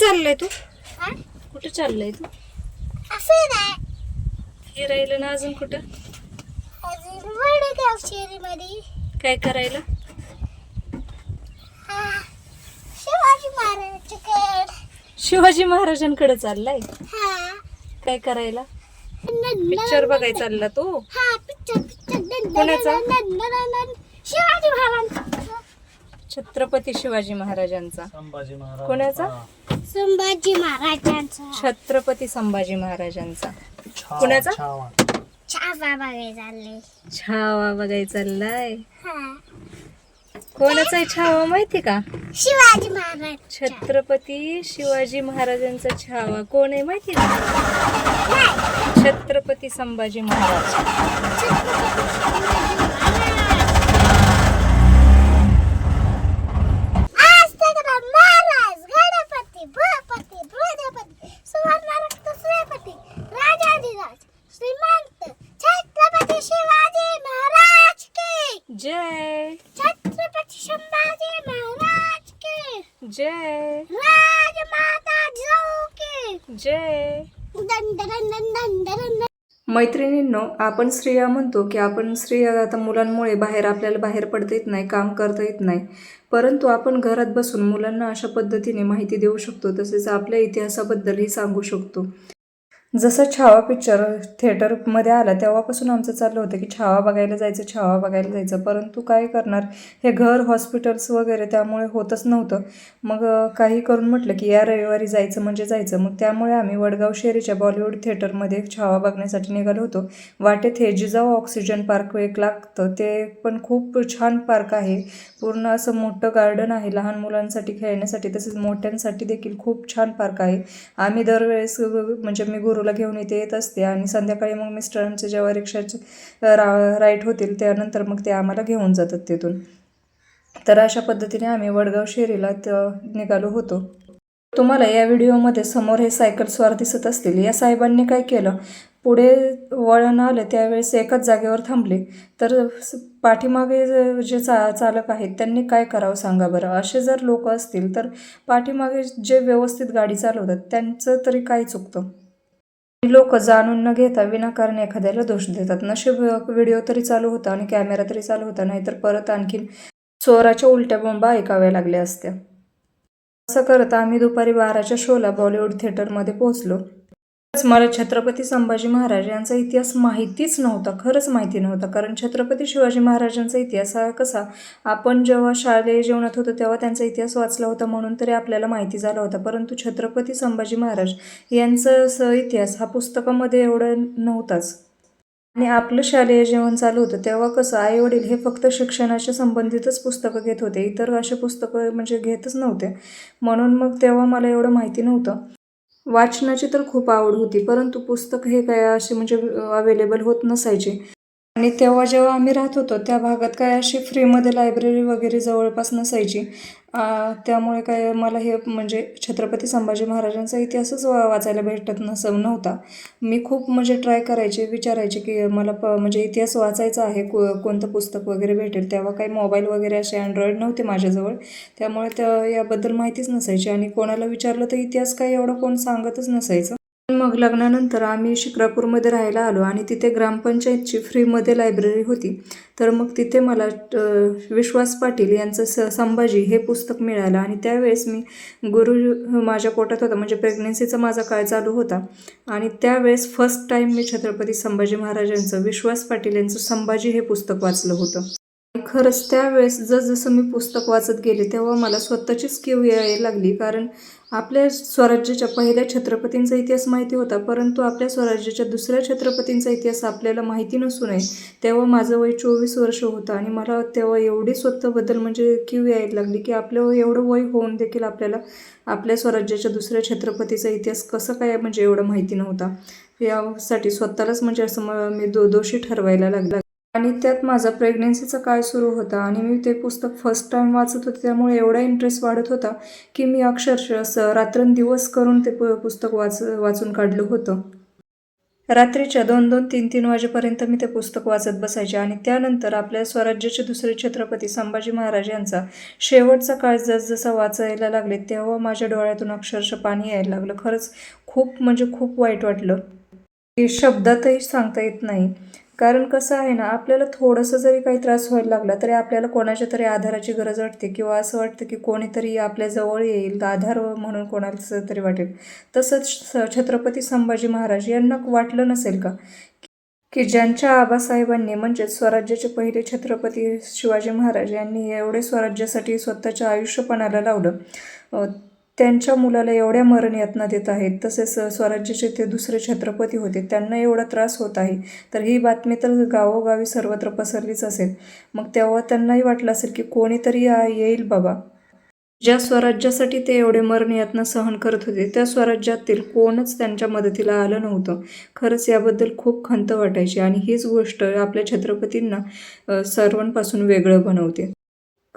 चाललंय तू? हा? कुठं चाललंय तू? असं नाही. फिरायला ना अजून कुठं? काय करायला? हा. शिवाजी महाराजांच्याकडे शिवाजी महाराजांकडे चाललाय? हा. काय करायला? नंदन- पिक्चर बघाय चालला तू? हा पिक्चर पिक्चर नंदन- कोणाचा? छत्रपती शिवाजी महाराजांचा. संभाजी महाराज. कोणाचा? संभाजी महाराजांचा. छत्रपती संभाजी महाराजांचा. छावा, कोणाचा? छावा. बघायला चालले. छावा बघाय चाललाय. हा. कोणाचा आहे छावा माहिती का? शिवाजी महाराज. छत्रपती शिवाजी महाराजांचा छावा. कोण आहे माहिती का? छत्रपती संभाजी महाराज आज तक्रार महाराज गणपती भूपती बृहस्पती सुवर्ण रक्त श्रीपती राजाधिराज श्रीमंत छत्रपती शिवाजी महाराज की जय छत्रपती संभाजी महाराज की जय राजमाता जिजाऊ की जय. मैत्रिणींनो आपण स्त्रिया म्हणतो की आपण स्त्रिया आता मुलांमुळे बाहेर आपल्याला बाहेर पडता येत नाही काम करता येत नाही. परंतु आपण घरात बसून मुलांना अशा पद्धतीने माहिती देऊ शकतो तसेच आपल्या इतिहासाबद्दलही सांगू शकतो. जसं छावा पिक्चर थिएटरमध्ये आला तेव्हापासून आमचं चाललं होतं की छावा बघायला जायचं छावा बघायला जायचं. परंतु काय करणार? हे घर हॉस्पिटल्स वगैरे त्यामुळे होतच नव्हतं. मग काही करून म्हटलं की या रविवारी जायचं म्हणजे जायचं. मग त्यामुळे आम्ही वडगाव शेरीच्या बॉलिवूड थिएटरमध्ये छावा बघण्यासाठी निघालो होतो. वाटेत हे जिजाऊ ऑक्सिजन पार्क एक लागतं. ते पण खूप छान पार्क आहे. पूर्ण असं मोठं गार्डन आहे. लहान मुलांसाठी खेळण्यासाठी तसेच मोठ्यांसाठी देखील खूप छान पार्क आहे. आम्ही दरवेळेस म्हणजे मी गुरुला घेऊन इथे येत असते आणि संध्याकाळी मग मिस्टरांचे जेव्हा रिक्षाचे रा राईट होतील त्यानंतर मग ते आम्हाला घेऊन जातात तिथून. तर अशा पद्धतीने आम्ही वडगाव शेरीला निघालो होतो. तुम्हाला या व्हिडिओमध्ये समोर हे सायकल स्वार दिसत असतील. या साहेबांनी काय केलं? पुढे वळण आलं त्यावेळेस एकाच जागेवर थांबले. तर पाठीमागे जे चा चालक आहेत त्यांनी काय करावं सांगा बरं? असे जर लोक असतील तर पाठीमागे जे व्यवस्थित गाडी चालवतात त्यांचं तरी काय चुकतं? लोक जाणून न घेता विनाकारण एखाद्याला दोष देतात. नशीब व्हिडिओ तरी चालू होता आणि कॅमेरा तरी चालू होता नाहीतर परत आणखीन चोराच्या उलट्या बोंबा ऐकाव्या लागल्या असत्या. असं करत आम्ही दुपारी बाराच्या शोला बॉलिवूड थिएटरमध्ये पोहोचलो. मला छत्रपती संभाजी महाराज यांचा इतिहास माहितीच नव्हता खरंच माहिती नव्हता. कारण छत्रपती शिवाजी महाराजांचा इतिहास हा कसा आपण जेव्हा शालेय जीवनात होतो तेव्हा त्यांचा इतिहास वाचला होता म्हणून तरी आपल्याला माहिती झाला होता. परंतु छत्रपती संभाजी महाराज यांचं असं इतिहास हा पुस्तकामध्ये एवढं नव्हताच. आणि आपलं शालेय जीवन चालू होतं तेव्हा कसं आई वडील हे फक्त शिक्षणाच्या संबंधितच पुस्तकं घेत होते. इतर असे पुस्तकं म्हणजे घेतच नव्हते. म्हणून मग तेव्हा मला एवढं माहिती नव्हतं. वाचनाची तर खूप आवड होती परंतु पुस्तक हे काय असे म्हणजे अवेलेबल होत नसायचे. आणि तेव्हा जेव्हा आम्ही राहत होतो त्या भागात काय अशी फ्रीमध्ये लायब्ररी वगैरे जवळपास नसायची. त्यामुळे काय मला हे म्हणजे छत्रपती संभाजी महाराजांचा इतिहासच वाचायला भेटत नस नव्हता. मी खूप म्हणजे ट्राय करायचे विचारायचे की मला प म्हणजे इतिहास वाचायचा आहे को कोणतं पुस्तक वगैरे भेटेल. तेव्हा काही मोबाईल वगैरे असे अँड्रॉईड नव्हते माझ्याजवळ. त्यामुळे त्या याबद्दल माहितीच नसायची. आणि कोणाला विचारलं तर इतिहास काही एवढं कोण सांगतच नसायचं. मग लग्नानंतर आम्ही शिक्रापूरमध्ये राहायला आलो आणि तिथे ग्रामपंचायतची फ्रीमध्ये लायब्ररी होती. तर मग तिथे मला विश्वास पाटील यांचं स संभाजी हे पुस्तक मिळालं आणि त्यावेळेस मी गुरु माझ्या पोटात होता म्हणजे प्रेग्नेन्सीचा माझा काळ चालू होता. आणि त्यावेळेस फर्स्ट टाईम मी छत्रपती संभाजी महाराजांचं विश्वास पाटील यांचं संभाजी हे पुस्तक वाचलं होतं. खरंच त्यावेळेस जसजसं मी पुस्तक वाचत गेले तेव्हा मला स्वतःचीच कीव यायला लागली. कारण आपल्या स्वराज्याच्या पहिल्या छत्रपतींचा इतिहास माहिती होता परंतु आपल्या स्वराज्याच्या दुसऱ्या छत्रपतींचा इतिहास आपल्याला माहिती नसू नये तेव्हा माझं वय चोवीस वर्ष होतं आणि मला तेव्हा एवढी स्वतःबद्दल म्हणजे कीव यायला लागली की आपलं एवढं वय होऊन देखील आपल्याला आपल्या स्वराज्याच्या दुसऱ्या छत्रपतीचा इतिहास कसं काय म्हणजे एवढं माहिती नव्हता. यासाठी स्वतःलाच म्हणजे असं मी दो दोषी ठरवायला लागला. आणि त्यात माझा प्रेग्नेन्सीचा काळ सुरू होता आणि मी ते पुस्तक फर्स्ट टाईम वाचत होते त्यामुळे एवढा इंटरेस्ट वाढत होता की मी अक्षरशः असं रात्रंदिवस करून ते पु पुस्तक वाच वाचून काढलं होतं. रात्रीच्या दोन दोन तीन तीन वाजेपर्यंत मी ते पुस्तक वाचत बसायचे आणि त्यानंतर आपल्या स्वराज्याचे दुसरे छत्रपती संभाजी महाराज यांचा शेवटचा काळ जसजसा वाचायला लागले तेव्हा माझ्या डोळ्यातून अक्षरशः पाणी यायला लागलं. खरंच खूप म्हणजे खूप वाईट वाटलं. हे शब्दातही सांगता येत नाही. कारण कसं आहे ना आपल्याला थोडंसं जरी काही त्रास व्हायला लागला तरी आपल्याला कोणाच्या तरी आधाराची गरज वाटते किंवा असं वाटतं की कोणीतरी आपल्या जवळ येईल आधार म्हणून कोणाचं तरी वाटेल. तसंच स- छत्रपती संभाजी महाराज यांना वाटलं नसेल का की ज्यांच्या आबासाहेबांनी म्हणजेच स्वराज्याचे पहिले छत्रपती शिवाजी महाराज यांनी एवढे स्वराज्यासाठी स्वतःच्या आयुष्यपणाला लावलं त्यांच्या मुलाला एवढ्या मरण यातना देत आहेत. तसेच स्वराज्याचे ते दुसरे छत्रपती होते. त्यांना एवढा त्रास होत आहे. तर ही बातमी तर गावोगावी सर्वत्र पसरलीच असेल. मग तेव्हा त्यांनाही वाटलं असेल की कोणीतरी येईल बाबा. ज्या स्वराज्यासाठी ते एवढे मरण यातना सहन करत होते त्या स्वराज्यातील कोणच त्यांच्या मदतीला आलं नव्हतं. खरंच याबद्दल खूप खंत वाटायची. आणि हीच गोष्ट आपल्या छत्रपतींना सर्वांपासून वेगळं बनवते.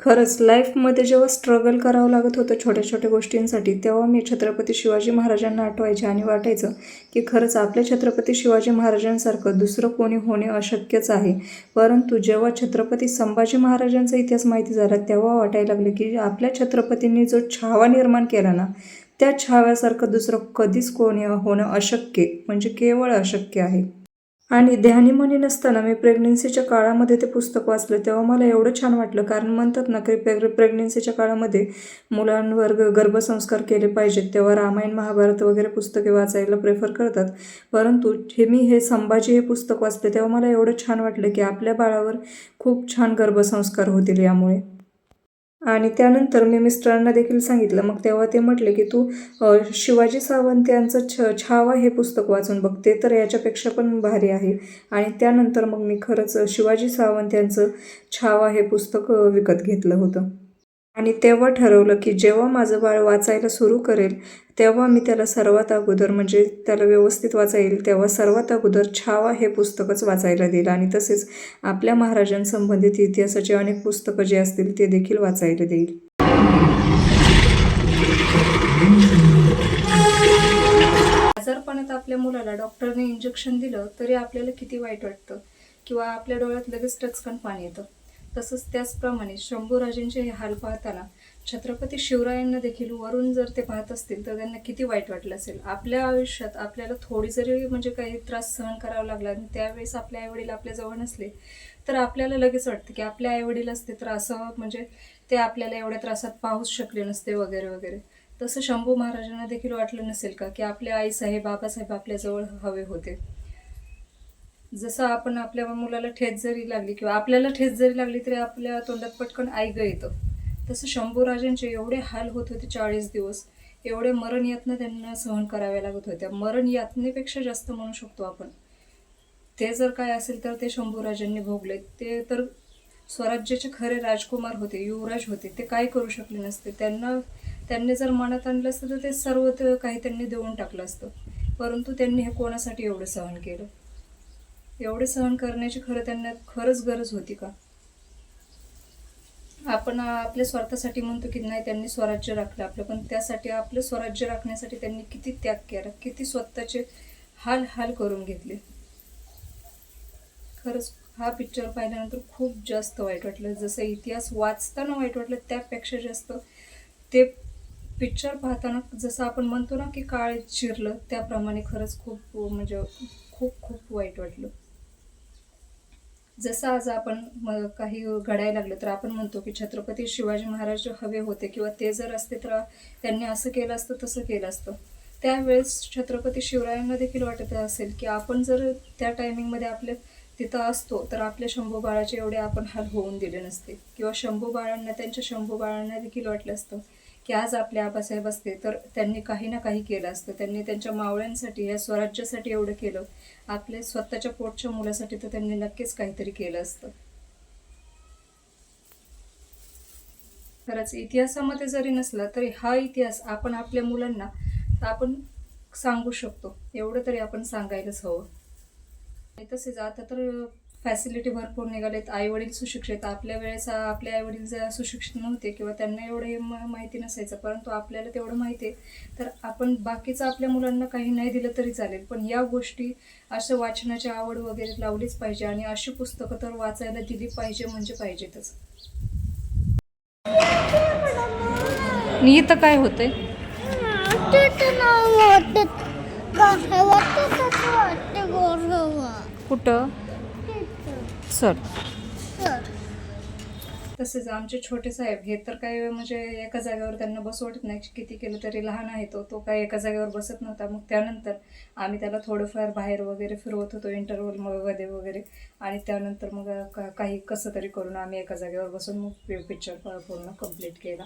खरंच लाईफमध्ये जेव्हा स्ट्रगल करावं लागत होतं छोट्या छोट्या गोष्टींसाठी तेव्हा मी छत्रपती शिवाजी महाराजांना आठवायचे आणि वाटायचं की खरंच आपल्या छत्रपती शिवाजी महाराजांसारखं दुसरं कोणी होणे अशक्यच आहे. परंतु जेव्हा छत्रपती संभाजी महाराजांचा इतिहास माहिती झाला तेव्हा वाटायला लागले की आपल्या छत्रपतींनी जो छावा निर्माण केला ना त्या छाव्यासारखं दुसरं कधीच कोणी होणं अशक्य म्हणजे केवळ अशक्य आहे. आणि ध्यानीमनी नसताना मी प्रेग्नेन्सीच्या काळामध्ये ते पुस्तक वाचलं. तेव्हा मला एवढं छान वाटलं कारण म्हणतात ना की प्रेग प्रेग्नेन्सीच्या काळामध्ये मुलांवर गर्भसंस्कार केले पाहिजेत. तेव्हा रामायण महाभारत वगैरे पुस्तके वाचायला प्रेफर करतात. परंतु हे मी हे संभाजी हे पुस्तक वाचले तेव्हा मला एवढं छान वाटलं की आपल्या बाळावर खूप छान गर्भसंस्कार होतील यामुळे. आणि त्यानंतर मी मिस्टरांना देखील सांगितलं. मग तेव्हा ते म्हटले की तू शिवाजी सावंत यांचं छ छावा हे पुस्तक वाचून बघते तर याच्यापेक्षा पण भारी आहे. आणि त्यानंतर मग मी खरंच शिवाजी सावंत यांचं छावा हे पुस्तक विकत घेतलं होतं. आणि तेव्हा ठरवलं की जेव्हा माझं बाळ वाचायला सुरू करेल तेव्हा मी त्याला सर्वात अगोदर म्हणजे त्याला व्यवस्थित वाचा येईल तेव्हा सर्वात अगोदर छावा हे पुस्तकच वाचायला देईल. आणि तसेच आपल्या महाराजांसंबंधित इतिहासाचे अनेक पुस्तकं जे असतील ते देखील वाचायला देईल. आजारपणात आपल्या मुलाला डॉक्टरने इंजेक्शन दिलं तरी आपल्याला किती वाईट वाटतं? किंवा आपल्या डोळ्यात लगेच टचकन पाणी येतं? तसंच त्याचप्रमाणे शंभूराजेंचे हे हाल पाहताना छत्रपती शिवरायांना देखील वरून जर ते पाहत असतील तर त्यांना किती वाईट वाटलं असेल? आपल्या आयुष्यात आपल्याला थोडी जरी म्हणजे काही त्रास सहन करावा लागला आणि त्यावेळेस आपले आईवडील आपल्याजवळ नसले तर आपल्याला लगेच वाटतं की आपले आईवडील असते तर असं म्हणजे ते आपल्याला एवढ्या त्रासात पाहूच शकले नसते वगैरे वगैरे. तसं शंभू महाराजांना देखील वाटलं नसेल का की आपले आईसाहेब बाबासाहेब आपल्याजवळ हवे होते? जसं आपण आपल्या मुलाला ठेच जरी लागली किंवा आपल्याला ठेच जरी लागली तरी आपल्या तोंडात पटकन आई ग येतं. तसं शंभूराजांचे एवढे हाल होत होते चाळीस दिवस. एवढे मरण यातना त्यांना सहन कराव्या लागत होत्या मरण यातनेपेक्षा जास्त म्हणू शकतो आपण. ते जर काय असेल तर ते शंभूराजांनी भोगले. ते तर स्वराज्याचे खरे राजकुमार होते युवराज होते. ते काय करू शकले नसते. त्यांना त्यांनी जर मनात आणलं असतं तर ते सर्व काही त्यांनी देऊन टाकलं असतं. परंतु त्यांनी हे कोणासाठी एवढं सहन केलं? एवढे सहन करण्याची खरं त्यांना खरंच गरज होती का? आपण आपल्या स्वार्थासाठी म्हणतो की नाही त्यांनी स्वराज्य राखलं आपलं. पण त्यासाठी आपलं स्वराज्य राखण्यासाठी त्यांनी किती त्याग केला किती स्वतःचे हाल हाल करून घेतले. खरंच हा पिक्चर पाहिल्यानंतर खूप जास्त वाईट वाटलं. जसं इतिहास वाचताना वाईट वाटलं त्यापेक्षा जास्त ते पिक्चर पाहताना जसं आपण म्हणतो ना की काळ चिरलं त्याप्रमाणे खरंच खूप म्हणजे खूप खूप वाईट वाटलं. जसं आज आपण म- काही घडायला लागलं तर आपण म्हणतो की छत्रपती शिवाजी महाराज हवे होते किंवा ते जर असते तर त्यांनी असं केलं असतं तसं केलं असतं. त्यावेळेस छत्रपती शिवरायांना देखील वाटत असेल की आपण जर त्या टायमिंगमध्ये आपले तिथं असतो तर आपल्या शंभू बाळाचे एवढे आपण हाल होऊन दिले नसते. किंवा शंभू बाळांना त्यांच्या शंभू बाळांना देखील वाटलं असतं. की आज आपले आबासाहेब असते तर त्यांनी काही ना काही केलं असतं. त्यांनी त्यांच्या मावळ्यांसाठी या स्वराज्यासाठी एवढं केलं. आपले स्वतःच्या पोटच्या मुलासाठी तर त्यांनी नक्कीच काहीतरी केलं असतं. खरंच इतिहासामध्ये जरी नसला तरी हा इतिहास आपण आपल्या मुलांना आपण सांगू शकतो. एवढं तरी आपण सांगायलाच हवं. तसेच आता तर फॅसिलिटी भरपूर निघालेत. आईवडील सुशिक्षित. आपल्या वेळेस आपले आईवडील जर सुशिक्षित नव्हते किंवा त्यांना एवढे म- माहिती नसायचं परंतु आपल्याला तेवढं माहिती आहे तर आपण बाकीचं आपल्या मुलांना काही नाही दिलं तरी चालेल. पण या गोष्टी असं वाचनाची आवड वगैरे लावलीच पाहिजे आणि अशी पुस्तकं तर वाचायला दिली पाहिजे म्हणजे पाहिजेतच. इथं काय होतंय? कुठं? सर. तसेच आमचे छोटे साहेब हे तर काय म्हणजे एका जागेवर त्यांना बसू वाटत नाही. किती केलं तरी लहान आहे तो तो काय एका जागेवर बसत नव्हता. मग त्यानंतर आम्ही त्याला थोडंफार बाहेर वगैरे फिरवत होतो इंटरव्हलमध्ये वगैरे. आणि त्यानंतर मग का- काही कसं तरी करून आम्ही एका जागेवर बसून मग पिक्चर पूर्ण कंप्लीट केला.